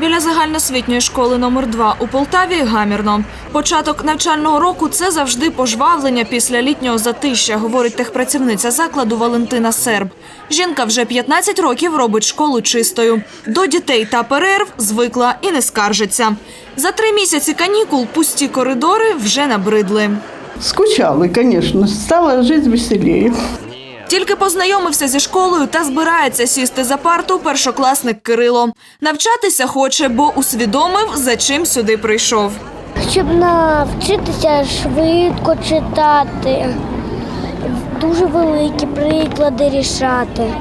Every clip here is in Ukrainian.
Біля загальноосвітньої школи номер 2 у Полтаві гамірно. Початок навчального року це завжди пожвавлення після літнього затища, говорить техпрацівниця закладу Валентина Серб. Жінка вже 15 років робить школу чистою. До дітей та перерв звикла і не скаржиться. За три місяці канікул пусті коридори вже набридли. Скучали, конечно. Стала жить веселее. Тільки познайомився зі школою та збирається сісти за парту першокласник Кирило. Навчатися хоче, бо усвідомив, за чим сюди прийшов. щоб навчитися швидко читати, дуже великі приклади рішати.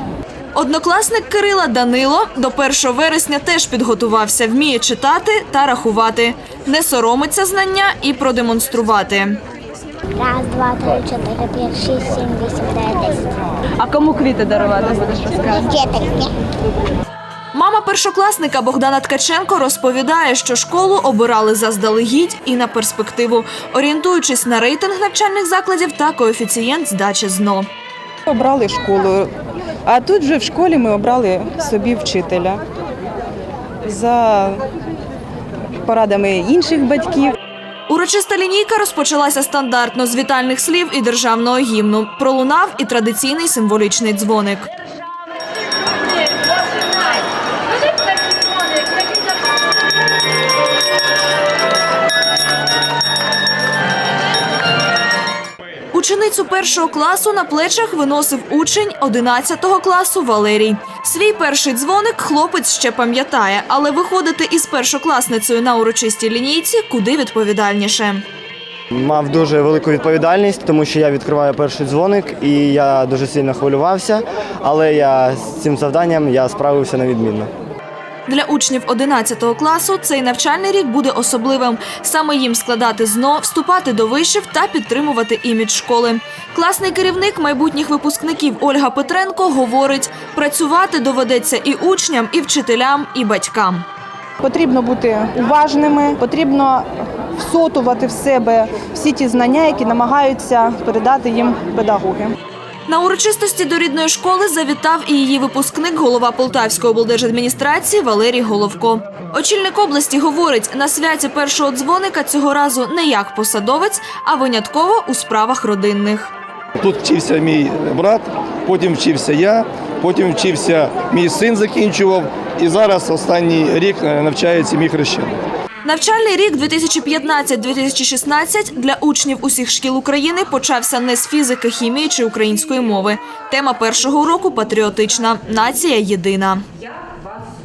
Однокласник Кирила Данило до 1 вересня теж підготувався, вміє читати та рахувати, не соромиться знання і продемонструвати. Раз, два, три, чотири, п'ять, шість, сім, вісім, дев'ять, десять. А кому квіти дарувати будеш розказувати? Вчительки. Мама першокласника Богдана Ткаченко розповідає, що школу обирали заздалегідь і на перспективу, орієнтуючись на рейтинг навчальних закладів та коефіцієнт здачі ЗНО. Обрали школу, а тут вже в школі ми обрали собі вчителя за порадами інших батьків. Урочиста лінійка розпочалася стандартно з вітальних слів і державного гімну. Пролунав і традиційний символічний дзвоник. Ученицю першого класу на плечах виносив учень 11 класу Валерій. Свій перший дзвоник хлопець ще пам'ятає, але виходити із першокласницею на урочистій лінійці куди відповідальніше. Мав дуже велику відповідальність, тому що я відкриваю перший дзвоник і я дуже сильно хвилювався, але я з цим завданням я справився на відмінно. Для учнів 11 класу цей навчальний рік буде особливим. Саме їм складати ЗНО, вступати до вишів та підтримувати імідж школи. Класний керівник майбутніх випускників Ольга Петренко говорить: працювати доведеться і учням, і вчителям, і батькам. Потрібно бути уважними, потрібно всотувати в себе всі ті знання, які намагаються передати їм педагоги. На урочистості до рідної школи завітав і її випускник, голова Полтавської облдержадміністрації Валерій Головко. Очільник області говорить, на святі першого дзвоника цього разу не як посадовець, а винятково у справах родинних. Тут вчився мій брат, потім вчився я, потім вчився мій син, закінчував, і зараз останній рік е, навчається мій хрещений. Навчальний рік 2015-2016 для учнів усіх шкіл України почався не з фізики, хімії чи української мови. Тема першого уроку патріотична нація єдина.